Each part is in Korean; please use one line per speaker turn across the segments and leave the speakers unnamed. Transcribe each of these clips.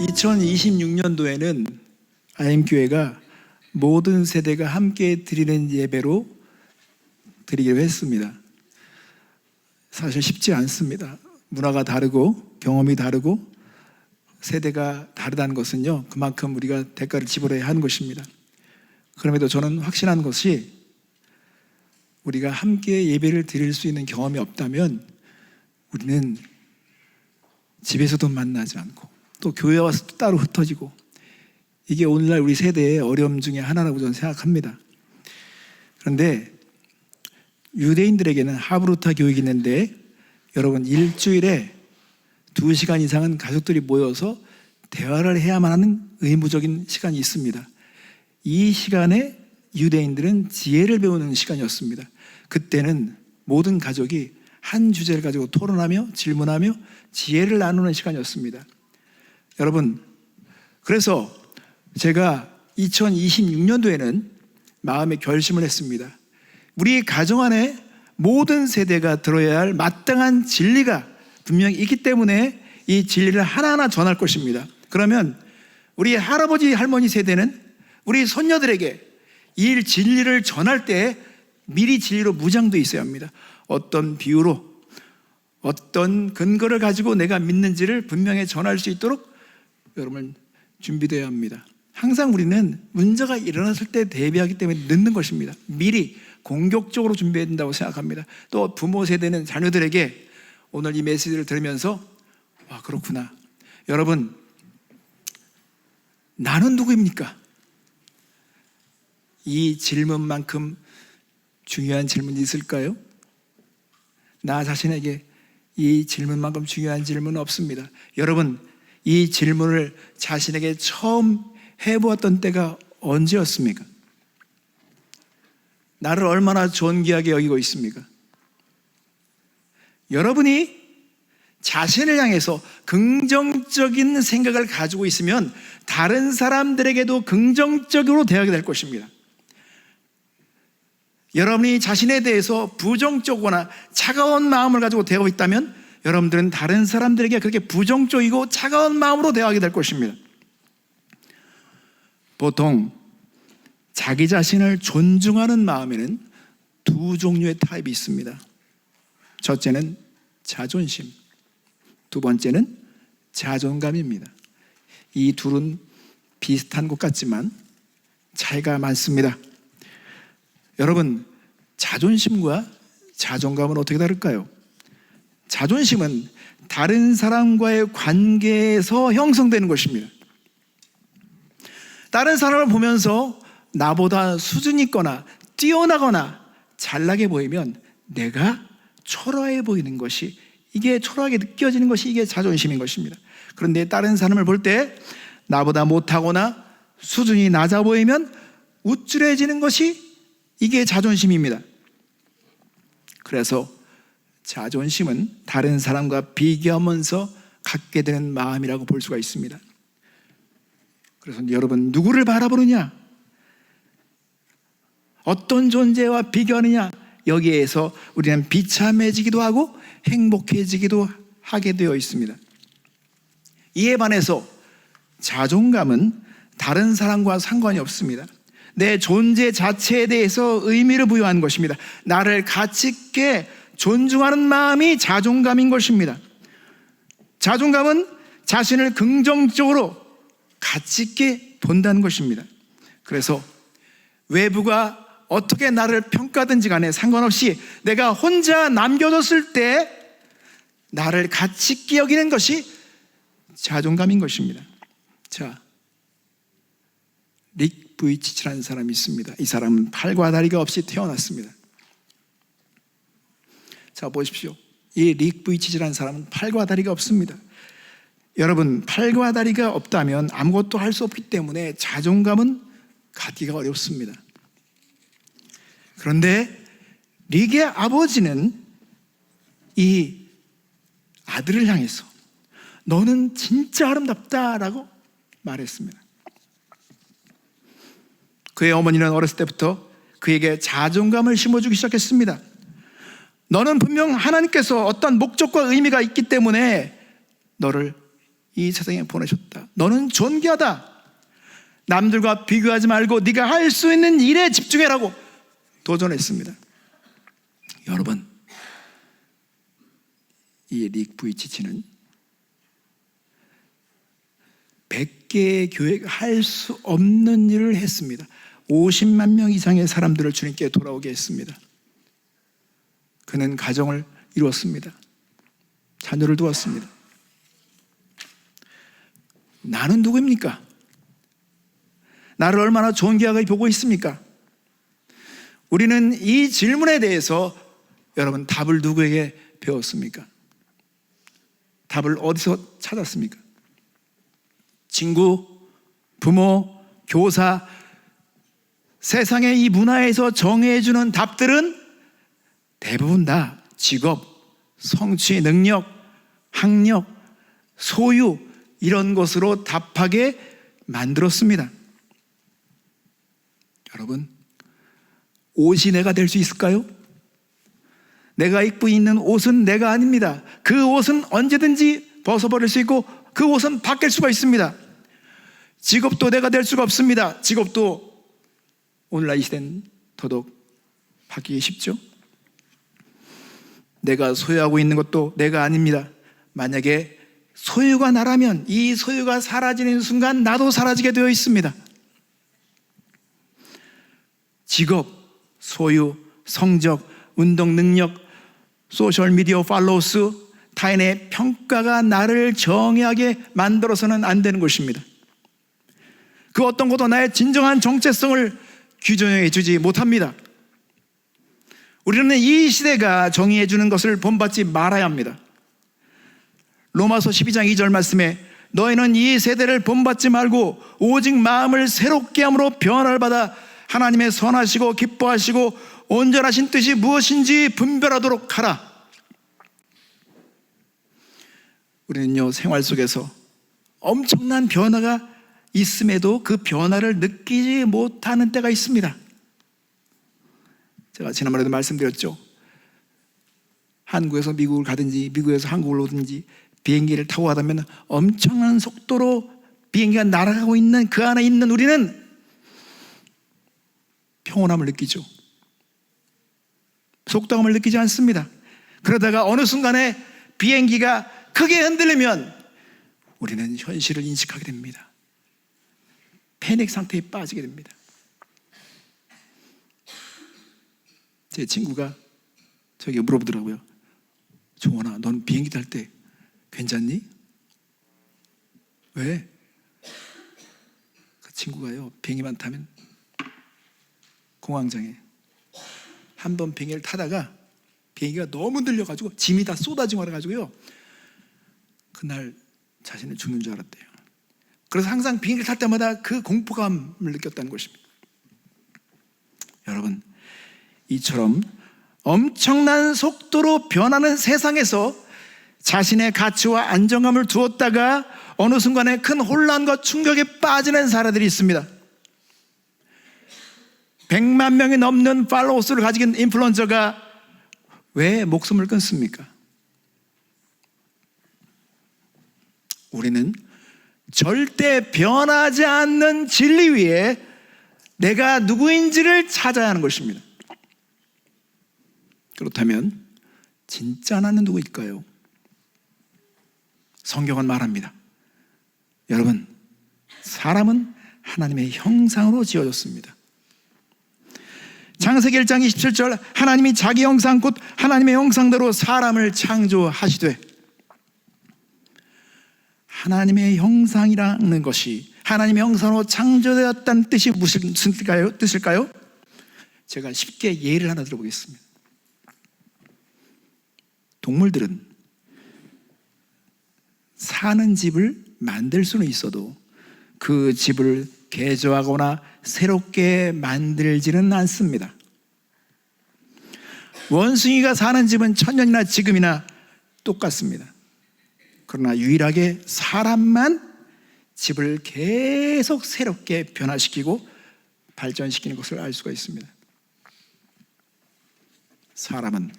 2026년도에는 아임 교회가 모든 세대가 함께 드리는 예배로 드리기로 했습니다. 사실 쉽지 않습니다. 문화가 다르고 경험이 다르고 세대가 다르다는 것은요, 그만큼 우리가 대가를 지불해야 하는 것입니다. 그럼에도 저는 확신한 것이 우리가 함께 예배를 드릴 수 있는 경험이 없다면 우리는 집에서도 만나지 않고 또 교회 와서 또 따로 흩어지고 이게 오늘날 우리 세대의 어려움 중에 하나라고 저는 생각합니다. 그런데 유대인들에게는 하브루타 교육이 있는데 여러분 일주일에 두 시간 이상은 가족들이 모여서 대화를 해야만 하는 의무적인 시간이 있습니다. 이 시간에 유대인들은 지혜를 배우는 시간이었습니다. 그때는 모든 가족이 한 주제를 가지고 토론하며 질문하며 지혜를 나누는 시간이었습니다. 여러분, 그래서 제가 2026년도에는 마음의 결심을 했습니다. 우리 가정 안에 모든 세대가 들어야 할 마땅한 진리가 분명히 있기 때문에 이 진리를 하나하나 전할 것입니다. 그러면 우리 할아버지, 할머니 세대는 우리 손녀들에게 이 진리를 전할 때 미리 진리로 무장돼 있어야 합니다. 어떤 비유로 어떤 근거를 가지고 내가 믿는지를 분명히 전할 수 있도록 여러분 준비되어야 합니다. 항상 우리는 문제가 일어났을 때 대비하기 때문에 늦는 것입니다. 미리 공격적으로 준비해야 된다고 생각합니다. 또 부모 세대는 자녀들에게 오늘 이 메시지를 들으면서 와 그렇구나. 여러분 나는 누구입니까? 이 질문만큼 중요한 질문이 있을까요? 나 자신에게 이 질문만큼 중요한 질문은 없습니다. 여러분, 이 질문을 자신에게 처음 해보았던 때가 언제였습니까? 나를 얼마나 존귀하게 여기고 있습니까? 여러분이 자신을 향해서 긍정적인 생각을 가지고 있으면 다른 사람들에게도 긍정적으로 대하게 될 것입니다. 여러분이 자신에 대해서 부정적이거나 차가운 마음을 가지고 대하고 있다면 여러분들은 다른 사람들에게 그렇게 부정적이고 차가운 마음으로 대하게 될 것입니다. 보통 자기 자신을 존중하는 마음에는 두 종류의 타입이 있습니다. 첫째는 자존심, 두 번째는 자존감입니다. 이 둘은 비슷한 것 같지만 차이가 많습니다. 여러분, 자존심과 자존감은 어떻게 다를까요? 자존심은 다른 사람과의 관계에서 형성되는 것입니다. 다른 사람을 보면서 나보다 수준이 있거나 뛰어나거나 잘나게 보이면 내가 초라해 보이는 것이 이게 초라하게 느껴지는 것이 이게 자존심인 것입니다. 그런데 다른 사람을 볼 때 나보다 못하거나 수준이 낮아 보이면 우쭐해지는 것이 이게 자존심입니다. 그래서 자존심은 다른 사람과 비교하면서 갖게 되는 마음이라고 볼 수가 있습니다. 그래서 여러분 누구를 바라보느냐? 어떤 존재와 비교하느냐? 여기에서 우리는 비참해지기도 하고 행복해지기도 하게 되어 있습니다. 이에 반해서 자존감은 다른 사람과 상관이 없습니다. 내 존재 자체에 대해서 의미를 부여하는 것입니다. 나를 가치 있게 존중하는 마음이 자존감인 것입니다. 자존감은 자신을 긍정적으로 가치 있게 본다는 것입니다. 그래서 외부가 어떻게 나를 평가든지 간에 상관없이 내가 혼자 남겨뒀을 때 나를 가치 있게 여기는 것이 자존감인 것입니다. 자, 릭 부이치치라는 사람이 있습니다. 이 사람은 팔과 다리가 없이 태어났습니다. 자, 보십시오. 이릭 부이치치라는 사람은 팔과 다리가 없습니다. 여러분, 팔과 다리가 없다면 아무것도 할 수 없기 때문에 자존감은 갖기가 어렵습니다. 그런데 릭의 아버지는 이 아들을 향해서 너는 진짜 아름답다라고 말했습니다. 그의 어머니는 어렸을 때부터 그에게 자존감을 심어주기 시작했습니다. 너는 분명 하나님께서 어떤 목적과 의미가 있기 때문에 너를 이 세상에 보내셨다. 너는 존귀하다. 남들과 비교하지 말고 네가 할 수 있는 일에 집중해라고 도전했습니다. 여러분, 이 릭 부이치치는 100개의 교회가 할 수 없는 일을 했습니다. 50만 명 이상의 사람들을 주님께 돌아오게 했습니다. 그는 가정을 이루었습니다. 자녀를 두었습니다. 나는 누구입니까? 나를 얼마나 존귀하게 보고 있습니까? 우리는 이 질문에 대해서 여러분 답을 누구에게 배웠습니까? 답을 어디서 찾았습니까? 친구, 부모, 교사, 세상의 이 문화에서 정해주는 답들은 대부분 다 직업, 성취, 능력, 학력, 소유, 이런 것으로 답하게 만들었습니다. 여러분, 옷이 내가 될 수 있을까요? 내가 입고 있는 옷은 내가 아닙니다. 그 옷은 언제든지 벗어버릴 수 있고 그 옷은 바뀔 수가 있습니다. 직업도 내가 될 수가 없습니다. 직업도 오늘날 이 시대는 더더욱 바뀌기 쉽죠. 내가 소유하고 있는 것도 내가 아닙니다. 만약에 소유가 나라면 이 소유가 사라지는 순간 나도 사라지게 되어 있습니다. 직업, 소유, 성적, 운동 능력, 소셜 미디어 팔로우스, 타인의 평가가 나를 정의하게 만들어서는 안 되는 것입니다. 그 어떤 것도 나의 진정한 정체성을 규정해 주지 못합니다. 우리는 이 시대가 정의해 주는 것을 본받지 말아야 합니다. 로마서 12장 2절 말씀에 너희는 이 세대를 본받지 말고 오직 마음을 새롭게 함으로 변화를 받아 하나님의 선하시고 기뻐하시고 온전하신 뜻이 무엇인지 분별하도록 하라. 우리는요 생활 속에서 엄청난 변화가 있음에도 그 변화를 느끼지 못하는 때가 있습니다. 제가 지난번에도 말씀드렸죠. 한국에서 미국을 가든지 미국에서 한국을 오든지 비행기를 타고 가다면 엄청난 속도로 비행기가 날아가고 있는 그 안에 있는 우리는 평온함을 느끼죠. 속도감을 느끼지 않습니다. 그러다가 어느 순간에 비행기가 크게 흔들리면 우리는 현실을 인식하게 됩니다. 패닉 상태에 빠지게 됩니다. 제 친구가 저에게 물어보더라고요. 종원아, 넌 비행기 탈 때 괜찮니? 왜? 그 친구가요, 비행기만 타면 공황장애. 한번 비행기를 타다가 비행기가 너무 들려가지고 짐이 다 쏟아지고 말아가지고요. 그날 자신을 죽는 줄 알았대요. 그래서 항상 비행기를 탈 때마다 그 공포감을 느꼈다는 것입니다. 여러분, 이처럼 엄청난 속도로 변하는 세상에서 자신의 가치와 안정감을 두었다가 어느 순간에 큰 혼란과 충격에 빠지는 사례들이 있습니다. 100만 명이 넘는 팔로워 수를 가진 인플루언서가 왜 목숨을 끊습니까? 우리는 절대 변하지 않는 진리 위에 내가 누구인지를 찾아야 하는 것입니다. 그렇다면 진짜 나는 누구일까요? 성경은 말합니다. 여러분, 사람은 하나님의 형상으로 지어졌습니다. 창세기 1장 27절 하나님이 자기 형상 곧 하나님의 형상대로 사람을 창조하시되 하나님의 형상이라는 것이 하나님의 형상으로 창조되었다는 뜻이 무슨 뜻일까요? 뜻일까요? 제가 쉽게 예를 하나 들어보겠습니다. 동물들은 사는 집을 만들 수는 있어도 그 집을 개조하거나 새롭게 만들지는 않습니다. 원숭이가 사는 집은 천년이나 지금이나 똑같습니다. 그러나 유일하게 사람만 집을 계속 새롭게 변화시키고 발전시키는 것을 알 수가 있습니다. 사람은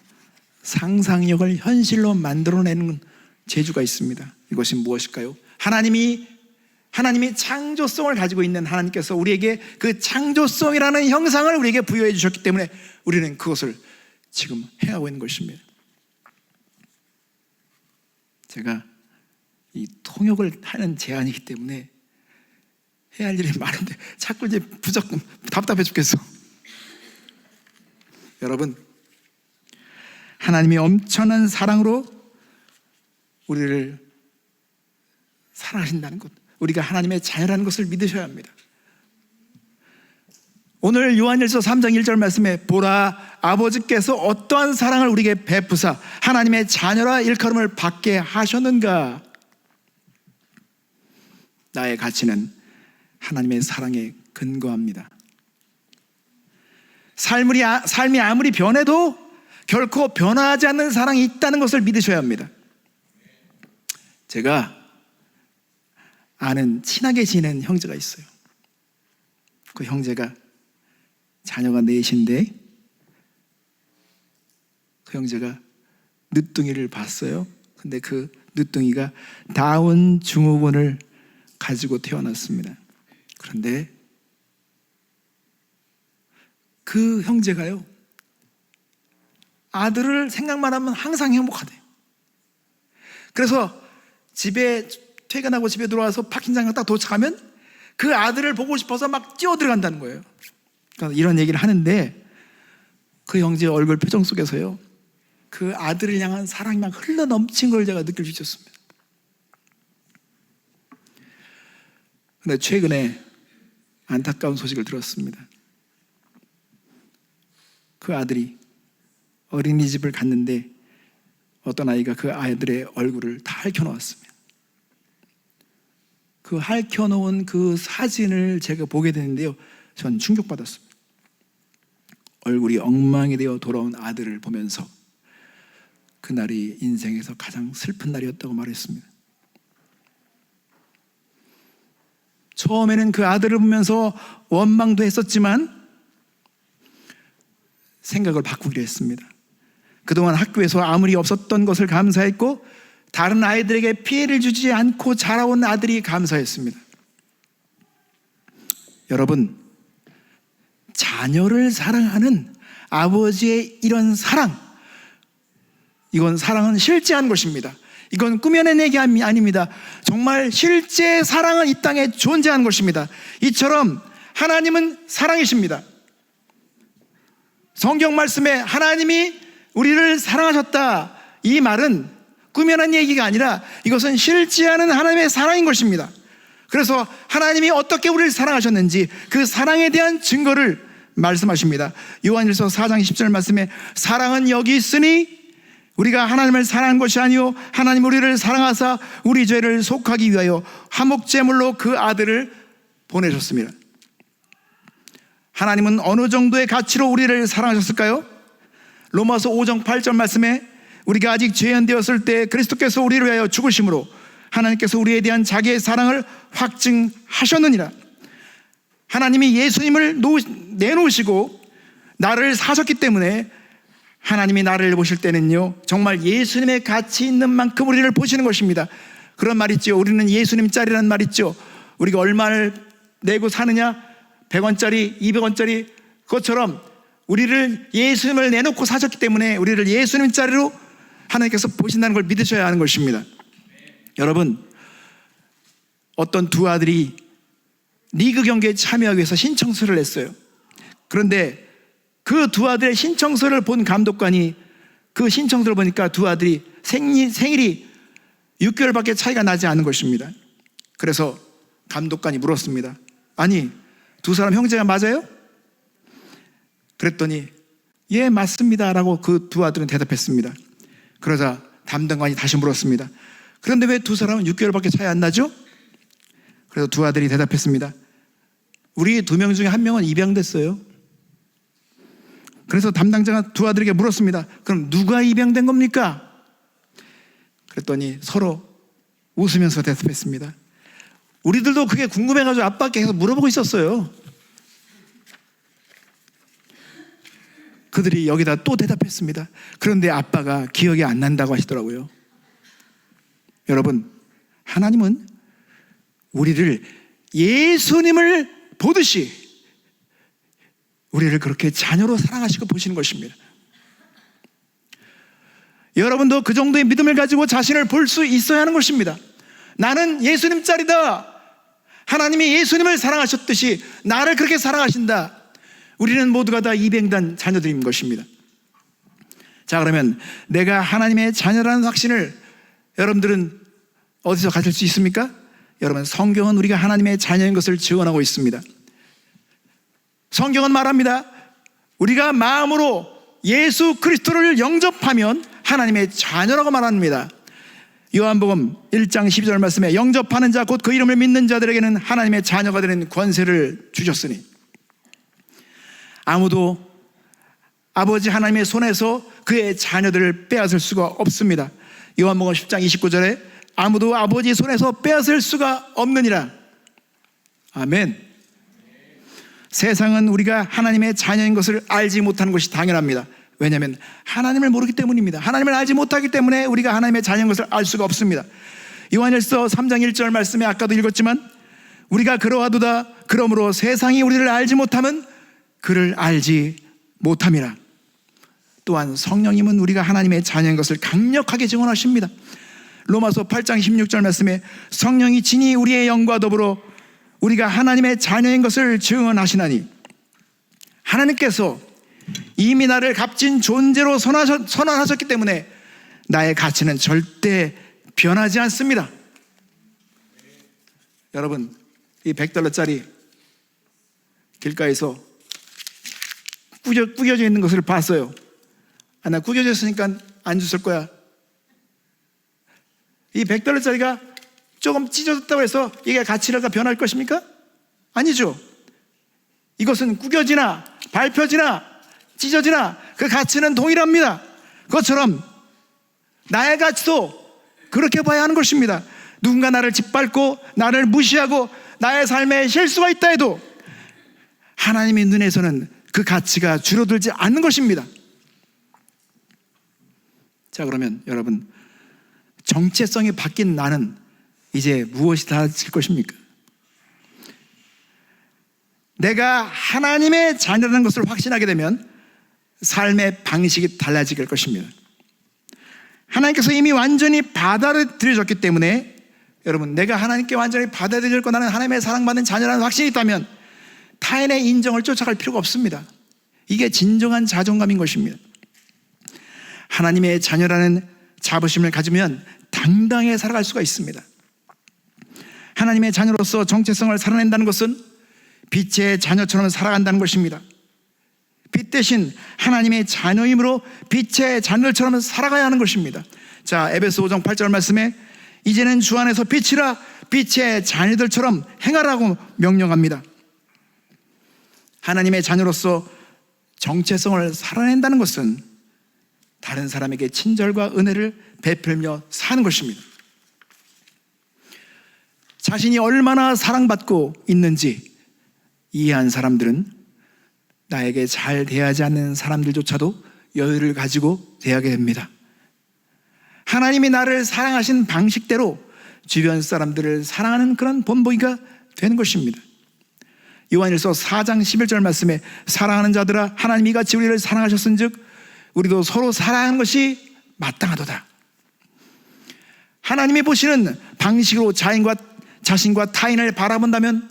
상상력을 현실로 만들어내는 재주가 있습니다. 이것이 무엇일까요? 하나님이 하나님이 창조성을 가지고 있는 하나님께서 우리에게 그 창조성이라는 형상을 우리에게 부여해 주셨기 때문에 우리는 그것을 지금 행하고 있는 것입니다. 제가 이 통역을 하는 제안이기 때문에 해야 할 일이 많은데 자꾸 이제 부적 답답해 죽겠어. 여러분, 하나님이 엄청난 사랑으로 우리를 사랑하신다는 것, 우리가 하나님의 자녀라는 것을 믿으셔야 합니다. 오늘 요한일서 3장 1절 말씀에 보라 아버지께서 어떠한 사랑을 우리에게 베푸사 하나님의 자녀라 일컬음을 받게 하셨는가 나의 가치는 하나님의 사랑에 근거합니다. 삶이, 아- 삶이 아무리 변해도 결코 변화하지 않는 사랑이 있다는 것을 믿으셔야 합니다. 제가 아는 친하게 지낸 형제가 있어요. 그 형제가 자녀가 넷인데 그 형제가 늦둥이를 봤어요. 근데 그 늦둥이가 다운 증후군을 가지고 태어났습니다. 그런데 그 형제가요, 아들을 생각만 하면 항상 행복하대요. 그래서 집에 퇴근하고 집에 들어와서 파킹장에 딱 도착하면 그 아들을 보고 싶어서 막 뛰어 들어간다는 거예요. 그러니까 이런 얘기를 하는데 그 형제 얼굴 표정 속에서요, 그 아들을 향한 사랑이 막 흘러 넘친 걸 제가 느낄 수 있었습니다. 근데 최근에 안타까운 소식을 들었습니다. 그 아들이 어린이집을 갔는데 어떤 아이가 그 아이들의 얼굴을 다 핥혀놓았습니다. 그 핥혀놓은 그 사진을 제가 보게 되는데요. 전 충격받았습니다. 얼굴이 엉망이 되어 돌아온 아들을 보면서 그날이 인생에서 가장 슬픈 날이었다고 말했습니다. 처음에는 그 아들을 보면서 원망도 했었지만 생각을 바꾸기로 했습니다. 그동안 학교에서 아무리 없었던 것을 감사했고 다른 아이들에게 피해를 주지 않고 자라온 아들이 감사했습니다. 여러분, 자녀를 사랑하는 아버지의 이런 사랑, 이건 사랑은 실제한 것입니다. 이건 꾸며낸 얘기 아닙니다. 정말 실제 사랑은 이 땅에 존재하는 것입니다. 이처럼 하나님은 사랑이십니다. 성경 말씀에 하나님이 우리를 사랑하셨다. 이 말은 꾸며낸 얘기가 아니라 이것은 실제하는 하나님의 사랑인 것입니다. 그래서 하나님이 어떻게 우리를 사랑하셨는지 그 사랑에 대한 증거를 말씀하십니다. 요한일서 4장 10절 말씀에 사랑은 여기 있으니 우리가 하나님을 사랑한 것이 아니요 하나님 우리를 사랑하사 우리 죄를 속하기 위하여 화목제물로 그 아들을 보내셨습니다. 하나님은 어느 정도의 가치로 우리를 사랑하셨을까요? 로마서 5장 8절 말씀에 우리가 아직 죄인되었을 때 그리스도께서 우리를 위하여 죽으심으로 하나님께서 우리에 대한 자기의 사랑을 확증하셨느니라. 하나님이 예수님을 놓, 내놓으시고 나를 사셨기 때문에 하나님이 나를 보실 때는요, 정말 예수님의 가치 있는 만큼 우리를 보시는 것입니다. 그런 말 있죠. 우리는 예수님 짤이라는 말 있죠. 우리가 얼마를 내고 사느냐? 100원짜리, 200원짜리, 그것처럼 우리를 예수님을 내놓고 사셨기 때문에 우리를 예수님 짤로 하나님께서 보신다는 걸 믿으셔야 하는 것입니다. 여러분, 어떤 두 아들이 리그 경기에 참여하기 위해서 신청서를 냈어요. 그런데 그 두 아들의 신청서를 본 감독관이 그 신청서를 보니까 두 아들이 생일, 생일이 6개월밖에 차이가 나지 않은 것입니다. 그래서 감독관이 물었습니다. 아니, 두 사람 형제가 맞아요? 그랬더니 예, 맞습니다라고 그 두 아들은 대답했습니다. 그러자 담당관이 다시 물었습니다. 그런데 왜 두 사람은 6개월밖에 차이 안 나죠? 그래서 두 아들이 대답했습니다. 우리 두 명 중에 한 명은 입양됐어요. 그래서 담당자가 두 아들에게 물었습니다. 그럼 누가 입양된 겁니까? 그랬더니 서로 웃으면서 대답했습니다. 우리들도 그게 궁금해가지고 아빠께 계속 물어보고 있었어요. 그들이 여기다 또 대답했습니다. 그런데 아빠가 기억이 안 난다고 하시더라고요. 여러분, 하나님은 우리를 예수님을 보듯이 우리를 그렇게 자녀로 사랑하시고 보시는 것입니다. 여러분도 그 정도의 믿음을 가지고 자신을 볼 수 있어야 하는 것입니다. 나는 예수님 짤이다. 하나님이 예수님을 사랑하셨듯이 나를 그렇게 사랑하신다. 우리는 모두가 다 이병단 자녀들인 것입니다. 자, 그러면 내가 하나님의 자녀라는 확신을 여러분들은 어디서 가질 수 있습니까? 여러분, 성경은 우리가 하나님의 자녀인 것을 증언하고 있습니다. 성경은 말합니다. 우리가 마음으로 예수 그리스도를 영접하면 하나님의 자녀라고 말합니다. 요한복음 1장 12절 말씀에 영접하는 자 곧 그 이름을 믿는 자들에게는 하나님의 자녀가 되는 권세를 주셨으니 아무도 아버지 하나님의 손에서 그의 자녀들을 빼앗을 수가 없습니다. 요한복음 10장 29절에 아무도 아버지 손에서 빼앗을 수가 없느니라. 아멘. 세상은 우리가 하나님의 자녀인 것을 알지 못하는 것이 당연합니다. 왜냐하면 하나님을 모르기 때문입니다. 하나님을 알지 못하기 때문에 우리가 하나님의 자녀인 것을 알 수가 없습니다. 요한일서 3장 1절 말씀에 아까도 읽었지만 우리가 그러하도다 그러므로 세상이 우리를 알지 못하면 그를 알지 못함이라. 또한 성령님은 우리가 하나님의 자녀인 것을 강력하게 증언하십니다. 로마서 8장 16절 말씀에 성령이 진히 우리의 영과 더불어 우리가 하나님의 자녀인 것을 증언하시나니 하나님께서 이미 나를 값진 존재로 선하셨, 선언하셨기 때문에 나의 가치는 절대 변하지 않습니다. 여러분, 이 100달러짜리 길가에서 꾸겨, 꾸겨져 있는 것을 봤어요. 아, 나 꾸겨져 있으니까 안 줬을 거야. 이 100달러짜리가 조금 찢어졌다고 해서 이게 가치가 변할 것입니까? 아니죠. 이것은 구겨지나 밟혀지나 찢어지나 그 가치는 동일합니다. 그것처럼 나의 가치도 그렇게 봐야 하는 것입니다. 누군가 나를 짓밟고 나를 무시하고 나의 삶에 실수가 있다 해도 하나님의 눈에서는 그 가치가 줄어들지 않는 것입니다. 자, 그러면 여러분, 정체성이 바뀐 나는 이제 무엇이 달라질 것입니까? 내가 하나님의 자녀라는 것을 확신하게 되면 삶의 방식이 달라질 것입니다. 하나님께서 이미 완전히 받아들여졌기 때문에 여러분, 내가 하나님께 완전히 받아들여졌고 나는 하나님의 사랑받는 자녀라는 확신이 있다면 타인의 인정을 쫓아갈 필요가 없습니다. 이게 진정한 자존감인 것입니다. 하나님의 자녀라는 자부심을 가지면 당당히 살아갈 수가 있습니다. 하나님의 자녀로서 정체성을 살아낸다는 것은 빛의 자녀처럼 살아간다는 것입니다. 빛 대신 하나님의 자녀이므로 빛의 자녀처럼 살아가야 하는 것입니다. 자, 에베소 5장 8절 말씀에 이제는 주 안에서 빛이라 빛의 자녀들처럼 행하라고 명령합니다. 하나님의 자녀로서 정체성을 살아낸다는 것은 다른 사람에게 친절과 은혜를 베풀며 사는 것입니다. 자신이 얼마나 사랑받고 있는지 이해한 사람들은 나에게 잘 대하지 않는 사람들조차도 여유를 가지고 대하게 됩니다. 하나님이 나를 사랑하신 방식대로 주변 사람들을 사랑하는 그런 본보기가 되는 것입니다. 요한일서 4장 11절 말씀에 사랑하는 자들아 하나님이 같이 우리를 사랑하셨은즉 우리도 서로 사랑하는 것이 마땅하도다. 하나님이 보시는 방식으로 자인과 자신과 타인을 바라본다면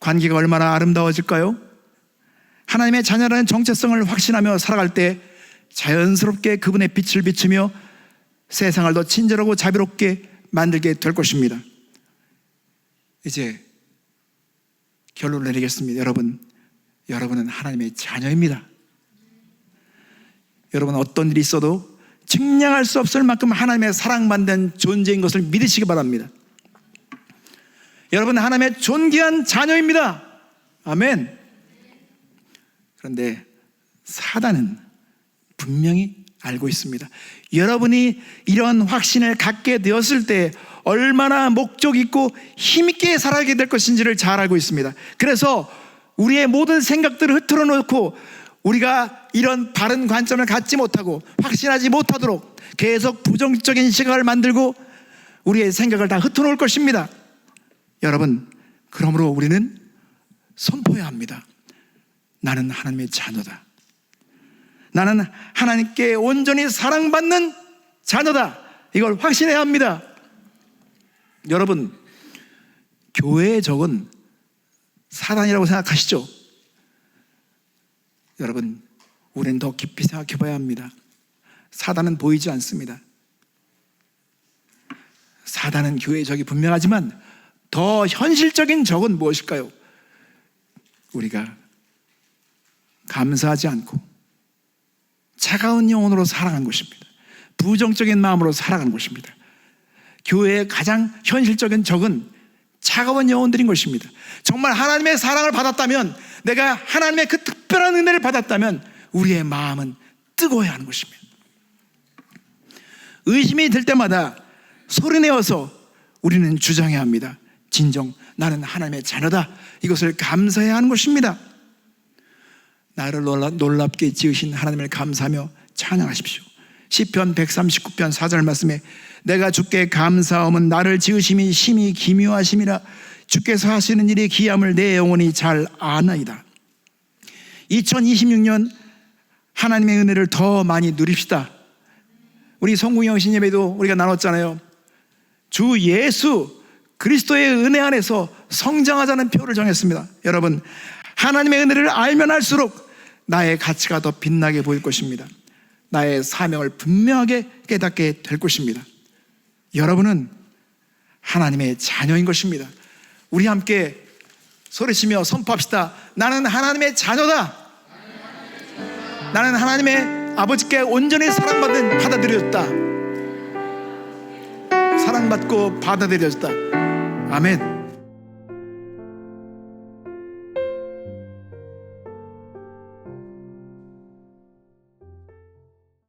관계가 얼마나 아름다워질까요? 하나님의 자녀라는 정체성을 확신하며 살아갈 때 자연스럽게 그분의 빛을 비추며 세상을 더 친절하고 자비롭게 만들게 될 것입니다. 이제 결론을 내리겠습니다. 여러분, 여러분은 하나님의 자녀입니다. 여러분 어떤 일이 있어도 측량할 수 없을 만큼 하나님의 사랑받는 존재인 것을 믿으시기 바랍니다. 여러분 하나님의 존귀한 자녀입니다. 아멘. 그런데 사단은 분명히 알고 있습니다. 여러분이 이런 확신을 갖게 되었을 때 얼마나 목적 있고 힘있게 살아가게 될 것인지를 잘 알고 있습니다. 그래서 우리의 모든 생각들을 흐트러 놓고 우리가 이런 바른 관점을 갖지 못하고 확신하지 못하도록 계속 부정적인 시각을 만들고 우리의 생각을 다 흩어놓을 것입니다. 여러분, 그러므로 우리는 선포해야 합니다. 나는 하나님의 자녀다. 나는 하나님께 온전히 사랑받는 자녀다. 이걸 확신해야 합니다. 여러분, 교회의 적은 사단이라고 생각하시죠? 여러분, 우리는 더 깊이 생각해 봐야 합니다. 사단은 보이지 않습니다. 사단은 교회의 적이 분명하지만 더 현실적인 적은 무엇일까요? 우리가 감사하지 않고 차가운 영혼으로 살아간 것입니다. 부정적인 마음으로 살아가는 것입니다. 교회의 가장 현실적인 적은 차가운 영혼들인 것입니다. 정말 하나님의 사랑을 받았다면, 내가 하나님의 그 특별한 은혜를 받았다면, 우리의 마음은 뜨거워야 하는 것입니다. 의심이 들 때마다 소리내어서 우리는 주장해야 합니다. 진정 나는 하나님의 자녀다. 이것을 감사해야 하는 것입니다. 나를 놀랍게 지으신 하나님을 감사하며 찬양하십시오. 시편 139편 4절 말씀에 내가 주께 감사함은 나를 지으심이 심히 기묘하심이라 주께서 하시는 일이 기함을 내 영혼이 잘 아나이다. 2026년 하나님의 은혜를 더 많이 누립시다. 우리 성공영 신 예배도 우리가 나눴잖아요. 주 예수 그리스도의 은혜 안에서 성장하자는 표를 정했습니다. 여러분, 하나님의 은혜를 알면 알수록 나의 가치가 더 빛나게 보일 것입니다. 나의 사명을 분명하게 깨닫게 될 것입니다. 여러분은 하나님의 자녀인 것입니다. 우리 함께 소리치며 선포합시다. 나는 하나님의 자녀다. 나는 하나님의 아버지께 온전히 사랑받은 받아들여졌다. 사랑받고 받아들여졌다. 아멘.